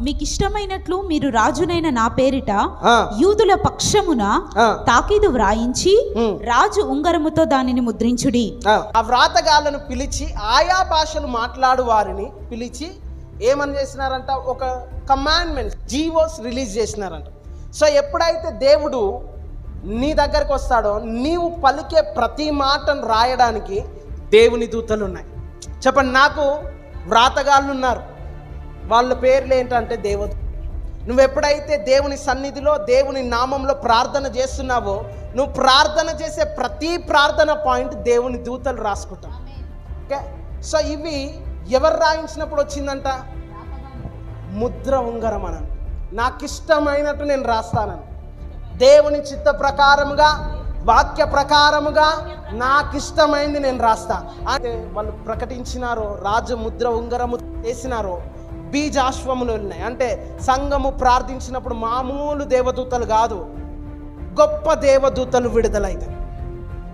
మీకు ఇష్టమైనట్లు మీరు రాజునైన నా పేరిట యూదుల పక్షమున తాకీదు వ్రాయించి. రాజు ఉంగరముతో దానిని ముద్రించుడి. ఆ. ఆ వ్రాతగాళ్ళను పిలిచి ఆయా భాషలు మాట్లాడు వారిని పిలిచి ఏమని చేసినారంట? ఒక కమాండ్మెంట్ జీవోస్ రిలీజ్ చేసినారంట. సో ఎప్పుడైతే దేవుడు నీ దగ్గరకు వస్తాడో నీవు పలికే ప్రతి మాటను రాయడానికి దేవుని దూతలు ఉన్నాయి. చెప్పండి నాకు వ్రాతగాళ్ళు ఉన్నారు. వాళ్ళ పేర్లు ఏంటంటే దేవత. నువ్వు ఎప్పుడైతే దేవుని సన్నిధిలో దేవుని నామంలో ప్రార్థన చేస్తున్నావో నువ్వు ప్రార్థన చేసే ప్రతి ప్రార్థన పాయింట్ దేవుని దూతలు రాసుకుంటాం. ఓకే? సో ఇవి ఎవరు రాయించినప్పుడు వచ్చిందంట? ముద్ర ఉంగరం అని. నాకు ఇష్టమైనట్టు నేను రాస్తానని. దేవుని చిత్త ప్రకారముగా వాక్య ప్రకారముగా నాకు ఇష్టమైంది నేను రాస్తా. అంటే వాళ్ళు ప్రకటించినారో రాజు ముద్ర ఉంగరము చేసినారో బీజాశ్వములు ఉన్నాయి. అంటే సంఘము ప్రార్థించినప్పుడు మామూలు దేవదూతలు కాదు గొప్ప దేవదూతలు విడుదలైతాయి